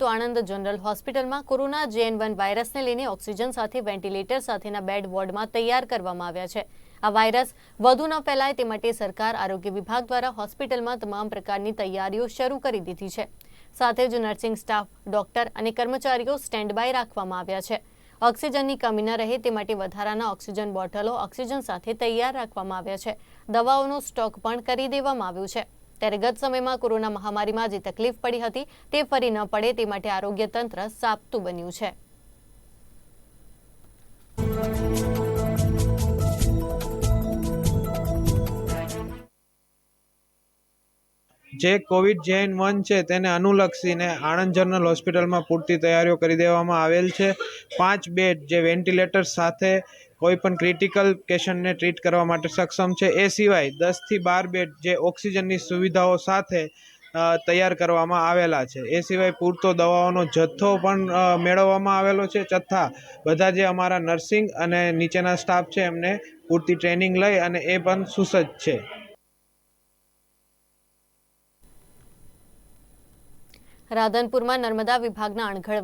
તો આણંદ જનરલ હોસ્પિટલમાં corona JN one વાયરસને લઈને ઓક્સિજન સાથે વેન્ટિલેટર સાથેના બેડ વોર્ડમાં તૈયાર કરવામાં આવ્યા છે. આ વાયરસ વધુ ન ફેલાય તે માટે સરકાર આરોગ્ય વિભાગ દ્વારા હોસ્પિટલમાં તમામ પ્રકારની તૈયારીઓ શરૂ કરી દીધી છે. સાથે જ નર્સિંગ સ્ટાફ, ડોક્ટર અને કર્મચારીઓ સ્ટેન્ડ બાય રાખવામાં આવ્યા છે. ઓક્સિજનની કમી ન રહે તે માટે વધારાના ઓક્સિજન બોટલો ઓક્સિજન સાથે તૈયાર રાખવામાં આવ્યા છે. દવાઓનો સ્ટોક પણ કરી દેવામાં આવ્યો છે. ત્યારે ગત સમયમાં કોરોના મહામારીમાં જે તકલીફ પડી હતી તે ફરી ન પડે તે માટે આરોગ્ય તંત્ર સાબતું બન્યું છે. જે કોવિડ જેન વન છે તેને અનુલક્ષીને આણંદ જનરલ હોસ્પિટલમાં પૂરતી તૈયારીઓ કરી દેવામાં આવેલ છે. પાંચ બેડ જે વેન્ટિલેટર સાથે કોઈ પણ ક્રિટિકલ પેશન્ટને ટ્રીટ કરવા માટે સક્ષમ છે. એ સિવાય દસથી બાર બેડ જે ઓક્સિજનની સુવિધાઓ સાથે તૈયાર કરવામાં આવેલા છે. એ સિવાય પૂરતો દવાઓનો જથ્થો પણ મેળવવામાં આવેલો છે તથા બધા જે અમારા નર્સિંગ અને નીચેના સ્ટાફ છે એમને પૂરતી ટ્રેનિંગ લઈ અને એ પણ સુસજ્જ છે. રાધનપુરમાં નર્મદા વિભાગના અણઘડ